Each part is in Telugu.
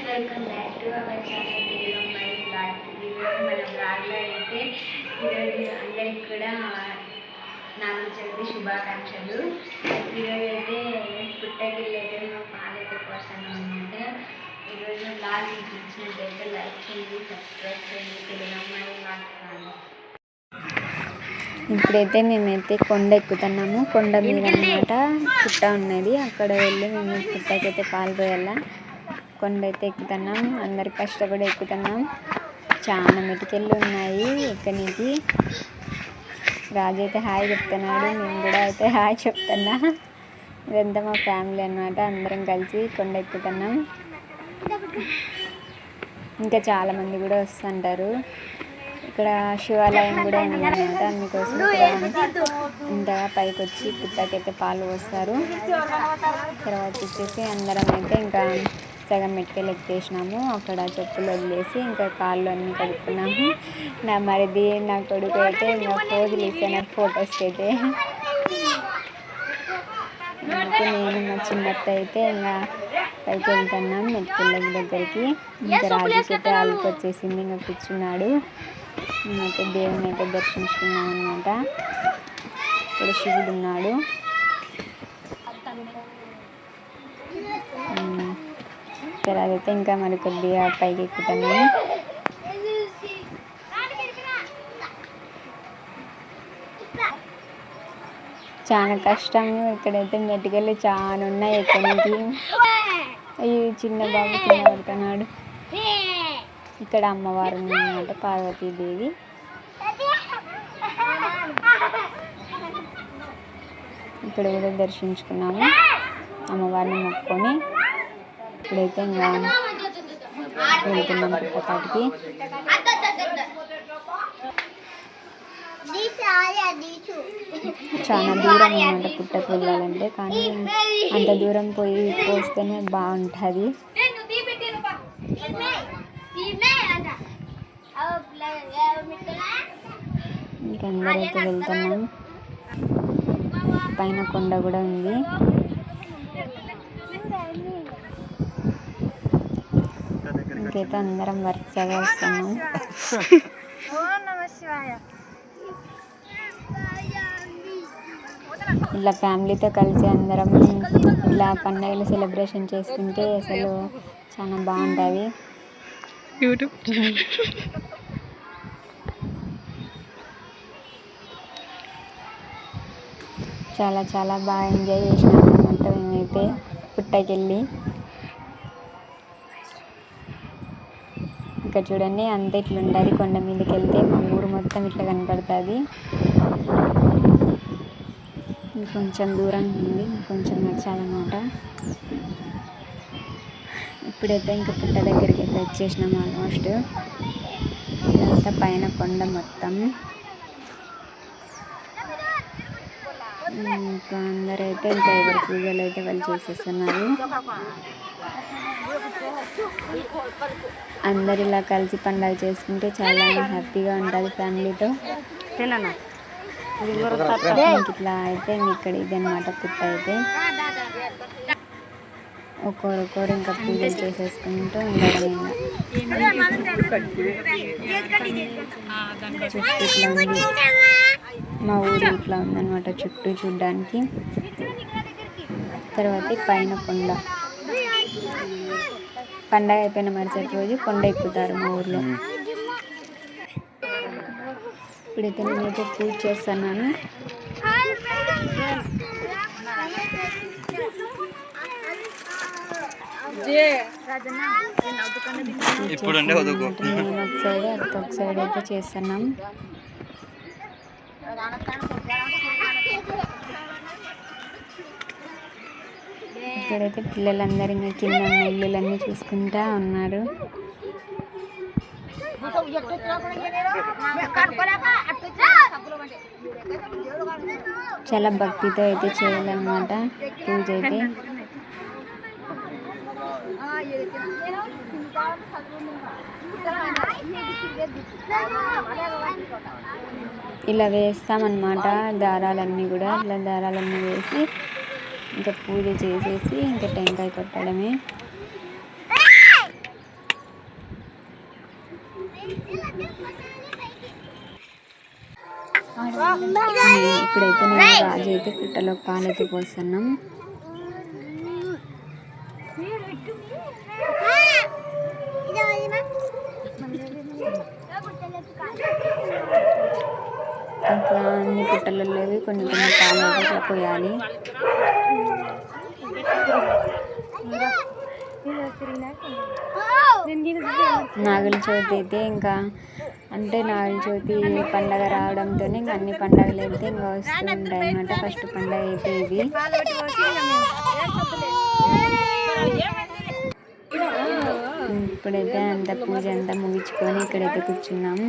Friends welcome back to our channel Telugu my blogs ఈరోజు మన బ్లాగ్లో అయితే ఈరోజు అందరికి కూడా నాలుగు చవితి శుభాకాంక్షలు. ఈరోజు అయితే పుట్టకిల్లు అయితే మా పాలైతే కోసం అనమాట ఈరోజు బ్లాగ్ మీకు నచ్చినట్టయితే లైక్ చేయండి సబ్స్క్రైబ్ చేయండి తెలుగు మై బ్లాగ్స్ ఇప్పుడైతే మేమైతే కొండ ఎక్కుతున్నాము. కొండ మీద అనమాట పుట్ట ఉన్నది. అక్కడ వెళ్ళి మేము పుట్టకైతే పాలు పోయాల. కొండ అయితే ఎక్కుతున్నాం. అందరు కష్టపడి ఎక్కుతున్నాం. చాలా మెటికెళ్ళు ఉన్నాయి ఎక్కనికి. రాజు అయితే హాయ్ చెప్తున్నాడు. నేను కూడా అయితే హాయ్ చెప్తున్నా. ఇదంతా మా ఫ్యామిలీ అన్నమాట. అందరం కలిసి కొండ ఎక్కుతున్నాం. ఇంకా చాలామంది కూడా వస్తుంటారు. ఇక్కడ శివాలయం కూడా ఉంది అందుకోసం ఇంతగా పైకి వచ్చి పుట్టకైతే పాలు పోస్తారు. తర్వాత వచ్చేసి అందరం అయితే ఇంకా సగం మెట్టుకెళ్ళి ఎక్కేసినాము అక్కడ చెప్పులు వదిలేసి ఇంకా కాళ్ళు అన్నీ కడుక్కున్నాము. నా మరిది నా కొడుకు అయితే ఇంకా ఫోజులు ఇస్తాను ఫొటోస్కి అయితే. అయితే నేను మా చిన్నత్త అయితే ఇంకా పైకి వెళ్తున్నాం మెట్టుకెళ్ళ దగ్గరికి. ఇంకా రాజుకి అయితే అల్లుకు వచ్చేసింది ఇంకా కూర్చున్నాడు. మేమైతే దేవుని అయితే దర్శించుకున్నాం అనమాట ఇక్కడ శివుడు ఉన్నాడు. తర్వాత అయితే ఇంకా మరి కొద్దిగా పైకి ఎక్కుతాము చాలా కష్టము ఇక్కడైతే మెట్టుకెళ్ళి చాలా ఉన్నాయి ఎక్కడికి. అయ్యి చిన్న బాబు తినబడుతున్నాడు ఇక్కడ అమ్మవారు అన్నమాట పార్వతీదేవి. ఇక్కడ కూడా దర్శించుకున్నాము. అమ్మవారిని మొక్కుకొని. ఇప్పుడైతే ఇంకా వెళ్తున్నాం పుట్టపాటికి చాలా దూరం అనమాట పుట్టకు వెళ్ళాలంటే కానీ అంత దూరం పోయి పోస్తేనే బాగుంటుంది. ఇంకందరైతే వెళ్తున్నాం. పైన కొండ కూడా ఉంది. ఇంకైతే అందరం వరుసగా వస్తున్నాం. ఇలా ఫ్యామిలీతో కలిసి అందరం ఇలా పండుగలు సెలబ్రేషన్ చేసుకుంటే అసలు చాలా బాగుంటుంది యూట్యూబ్ చాలా చాలా బాగా ఎంజాయ్ చేసినాం అనమాట మేమైతే పుట్టకెళ్ళి. ఇక్కడ చూడండి అంత ఇట్లా ఉంటుంది కొండ మీదకి వెళ్తే మా ఊరు మొత్తం ఇట్లా కనపడుతుంది. ఇంకొంచెం దూరం ఉంది ఇంకొంచెం నచ్చాలన్నమాట. ఇప్పుడైతే ఇంకా పుట్ట దగ్గరికి అయితే వచ్చేసినాం ఆల్మోస్ట్ ఇదంతా పైన కొండ మొత్తం. ఇంకా అందరైతే ఇంకా ఎవరి పూజలు అయితే వాళ్ళు చేసేస్తున్నారు. అందరు ఇలా కలిసి పండగ చేసుకుంటే చాలా హ్యాపీగా ఉంటుంది ఫ్యామిలీతో. ఇట్లా అయితే ఇంక ఇక్కడ ఇది అనమాట పుట్ట అయితే. ఒక్కొక్కరు ఇంకా పూజలు చేసేసుకుంటూ ఉండడం ఇంకా. చుట్టూ ఇట్లా ఉంది. మా ఊరు ఇట్లా ఉందన్నమాట చుట్టూ చూడ్డానికి. తర్వాత పైన కొండ. పండగ అయిపోయిన మరుసటి రోజు కొండ ఎక్కుతారు మా ఊర్లో. ఇప్పుడైతే నేనైతే పూజ చేస్తున్నాను. ఇప్పుడుండే వదుకో. నేను ఒక సైడ్ అక్క ఒక సైడ్ అయితే చేస్తున్నాం. ఇక్కడైతే పిల్లలందరూ ఇంకా కింద ఇల్లులన్నీ చూసుకుంటా ఉన్నారు. చాలా భక్తితో అయితే చేయాలన్నమాట పూజ అయితే. ఇలా వేస్తామన్నమాట దారాలన్నీ కూడా ఇలా దారాలన్నీ వేసి ఇంకా పూజ చేసేసి ఇంకా టెంకాయ కొట్టడమే. ఇప్పుడైతే నేను రాజు అయితే పుట్టలో పాలైతే పోస్తున్నాం. ఇట్లా అన్ని పుట్టలలో కొన్ని కొన్ని పాలు అయితే పోయాలి. నాగుల చవితి అయితే ఇంకా అంటే నాగుల చవితి పండగ రావడంతో ఇంకా అన్ని పండగలు అయితే ఇంకా వస్తుంటాయి అన్నమాట ఫస్ట్ పండగ అయితే ఇది. ఇప్పుడైతే అంత పూజ అంతా ముగించుకొని ఇక్కడైతే కూర్చున్నాము.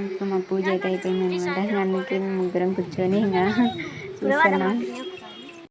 ఇంకా మా పూజ అయితే అయిపోయింది అనమాట అందుకే ముగ్గురం కూర్చొని ఇంకా చూస్తున్నాం.